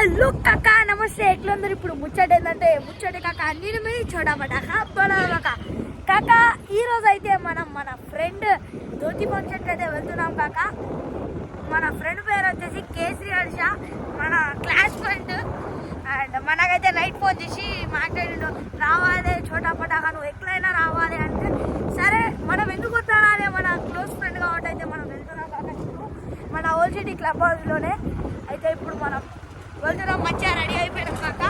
Hello కాక నమస్తే. ఎట్లుందరు ఇప్పుడు? ముచ్చట ఏంటంటే ముచ్చట కాక నేను మీ చూడమట కాక. కాక ఈరోజు అయితే మనం మన ఫ్రెండ్ ధోతి ఫంక్షన్కి అయితే వెళ్తున్నాం కాక. మన ఫ్రెండ్ పేరు వచ్చేసి కేసరి హర్ష మన క్లాస్ ఫ్రెండ్. అండ్ మనకైతే నైట్ ఫోన్ చేసి మాట్లాడిండు రావాలి చోటా పటాక నువ్వు ఎట్లయినా రావాలి అంటే సరే మనం ఎందుకు వస్తానాలి మన క్లోజ్ ఫ్రెండ్ కాబట్టి అయితే మనం వెళ్తున్నాం కాక మన ఓల్సిటీ క్లబ్ హౌస్లోనే. అయితే ఇప్పుడు మనం వెళ్తున్నాం మంచిగా రెడీ అయిపోయినాం కాక.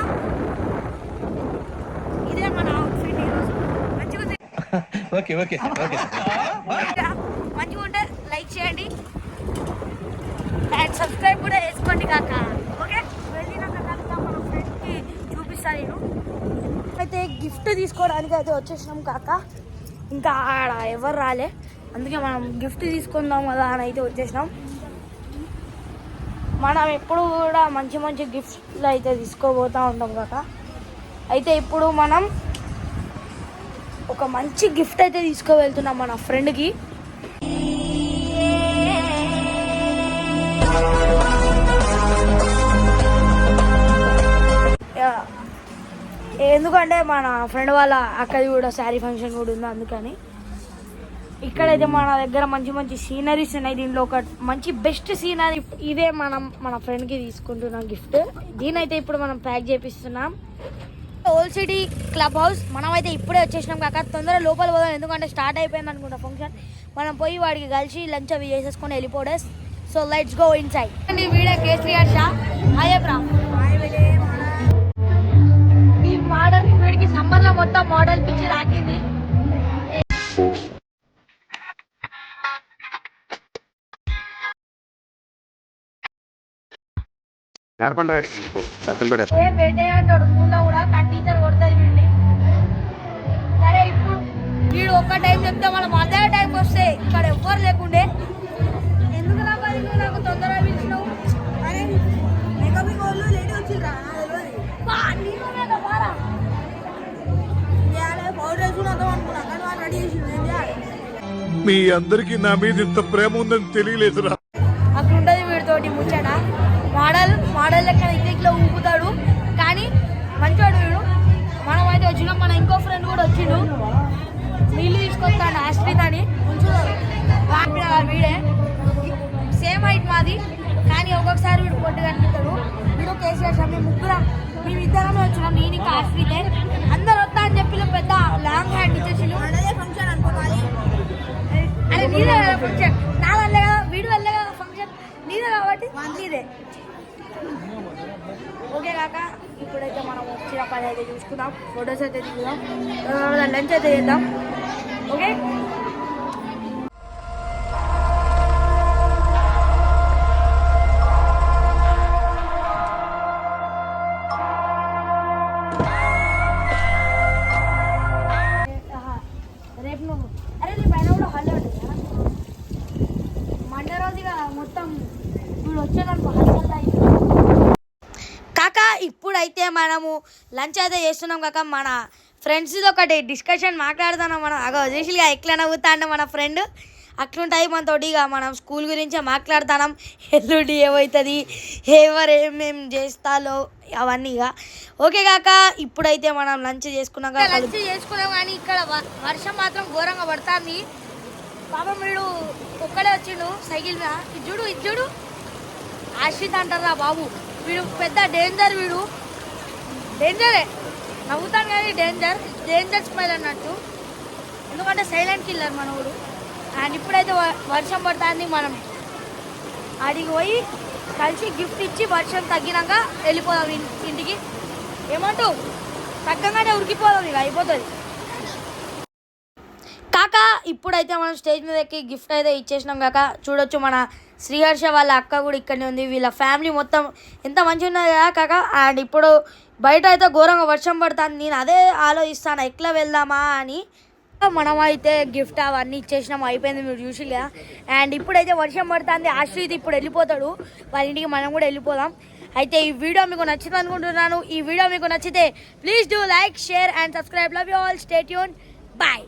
ఇదే మన అవుట్ఫిట్ ఈరోజు మంచిగా. Okay okay okay. మంచిగా ఉంటే లైక్ చేయండి. అండ్ సబ్స్క్రైబ్ కూడా చేసుకోండి కాక. ఓకే? వెళ్ళినాక కలుద్దాం మన ఫ్రెండ్కి చూపిస్తాను నేను. అయితే గిఫ్ట్ తీసుకోవడానికి అయితే వచ్చేసినాం కాక. ఇంకా ఆడ ఎవరు రాలే. అందుకే మనం గిఫ్ట్ తీసుకుందాం కదా అని అయితే వచ్చేసినాం. మనం ఎప్పుడు కూడా మంచి మంచి గిఫ్ట్లు అయితే తీసుకోబోతూ ఉంటాం కదా అయితే ఇప్పుడు మనం ఒక మంచి గిఫ్ట్ అయితే తీసుకువెళ్తున్నాం మన ఫ్రెండ్కి. ఎందుకంటే మన ఫ్రెండ్ వాళ్ళ అక్కది కూడా శారీ ఫంక్షన్ కూడా ఉంది అందుకని. ఇక్కడైతే మన దగ్గర మంచి మంచి సీనరీస్ ఉన్నాయి. దీనిలో ఒక మంచి బెస్ట్ సీనరీ ఇదే మనం మన ఫ్రెండ్కి తీసుకుంటున్నాం గిఫ్ట్ దీనైతే ఇప్పుడు మనం ప్యాక్ చేపిస్తున్నాం. ఓల్డ్ సిటీ క్లబ్ హౌస్ మనం అయితే ఇప్పుడే వచ్చేసినాం కాక తొందరగా లోపల పోదాం. ఎందుకంటే స్టార్ట్ అయిపోయింది అనుకుంటా ఫంక్షన్ మనం పోయి వాడికి కలిసి లంచ్ అవి చేసేసుకొని వెళ్ళిపోడే so let's go inside video KCR Shah? Hi bro ఈ మోడల్ వీడికి సమ్మర్లో మొత్తం మోడల్ పిచ్చి రాకింది నేర్పండి. కూడా సరే ఇప్పుడు వీడు ఒక్క టైం చెప్తే మనం అదే టైంకి వస్తే ఇక్కడ ఎవ్వరు లేకుండే. ఎందుకు నా నువ్వు నాకు తొందరగా పిలిచినావు. అరే మేకప్ వాళ్ళు లేడీ వచ్చిండ్రా? మీ అందరికీ నా మీద ఇంత ప్రేమ ఉందని తెలియలేదురా. అట్లుంటది వీడితోటి ముచ్చట. మోడల్ మోడల్ లెక్క ఇట్లా ఊపుతాడు. కానీ మంచివాడు వీడు. మనం అయితే వచ్చినాం మన ఇంకో ఫ్రెండ్ కూడా వచ్చిండు. నీళ్ళు తీసుకొస్తాడు ఆశ్రిత్ అని. వీడే సేమ్ హైట్ మాది కానీ ఒక్కొక్కసారి వీడు పొట్టు కనిపిస్తాడు. వీడు కేసీఆర్ సార్ మేము ముగ్గురం. మేము ఇద్దరమే వచ్చినాం నేను ఇంకా ఆశ్రితే. అందరు వస్తా అని చెప్పి పెద్ద లాంగ్ హ్యాండ్ ఇచ్చేసి ఫంక్షన్ అనుకోవాలి అరే నీదే కదా ఫంక్షన్ నా వల్లే కదా వెళ్ళగా వల్లే కదా ఫంక్షన్ నీదే కాబట్టి నీదే. ఓకే కాక ఇప్పుడైతే మనం వచ్చిన పని అయితే చూసుకుందాం. ఫొటోస్ అయితే దిగుదాం. లంచ్ అయితే చేద్దాం. ఓకే? రేపు నువ్వు అరే నీ పైన కూడా హాలిడే మండే రోజు ఇక మొత్తం ఇప్పుడు వచ్చేదానికి కాక ఇప్పుడైతే మనము లంచ్ అయితే చేస్తున్నాం కాక మన ఫ్రెండ్స్ ఒకటి డిస్కషన్ మాట్లాడుతున్నాం మనం. అగో చేసిగా ఎట్లా నవ్వుతా అంటే మన ఫ్రెండ్ అట్లుంటాయి మనతోటి ఇక మనం స్కూల్ గురించే మాట్లాడుతున్నాం. ఎల్లుండి ఏమవుతుంది? ఎవరు ఏమేం చేస్తాలో అవన్నీ ఇక. ఓకే కాక ఇప్పుడైతే మనం లంచ్ చేసుకున్నాక లంచ్ చేసుకున్నాం కానీ ఇక్కడ వర్షం మాత్రం ఘోరంగా పడుతుంది. పాపం వీడు ఒక్కడే వచ్చిండు సైకిల్ మీద. ఇది చూడు ఇది చూడు. ఆశ్రిత్ అంటారా బాబు. వీడు పెద్ద డేంజర్ వీడు. డేంజరే నవ్వుతాను కానీ డేంజర్ డేంజర్ స్మైల్ అన్నట్టు. ఎందుకంటే సైలెంట్ కిల్లర్ మనవుడు అండ్ ఇప్పుడైతే వ- వర్షం పడుతుంది మనం. అడిగి పోయి కలిసి గిఫ్ట్ ఇచ్చి వర్షం తగ్గినాక వెళ్ళిపోదాం ఇంటికి. ఏమంటావు? తగ్గంగానే ఉరికిపోదాం ఇక అయిపోతుంది. ఇప్పుడైతే మనం స్టేజ్ మీద ఎక్కి గిఫ్ట్ అయితే ఇచ్చేసినాం కాక చూడొచ్చు మన శ్రీహర్ష వాళ్ళ అక్క కూడా ఇక్కడనే ఉంది. వీళ్ళ ఫ్యామిలీ మొత్తం ఎంత మంచిగా ఉన్నది కదా కాక? అండ్ ఇప్పుడు బయట అయితే ఘోరంగా వర్షం పడుతుంది. నేను అదే ఆలోచిస్తాను ఎట్లా వెళ్దామా అని. మనం అయితే గిఫ్ట్ అవన్నీ ఇచ్చేసినాం. అయిపోయింది మీరు చూసి కదా. అండ్ ఇప్పుడైతే వర్షం పడుతుంది. ఆశ్రిత్ ఇప్పుడు వెళ్ళిపోతాడు. వాళ్ళ ఇంటికి మనం కూడా వెళ్ళిపోదాం. అయితే ఈ వీడియో మీకు నచ్చింది అనుకుంటున్నాను. ఈ వీడియో మీకు నచ్చితే please do like share and subscribe. Love you all stay Yoon bye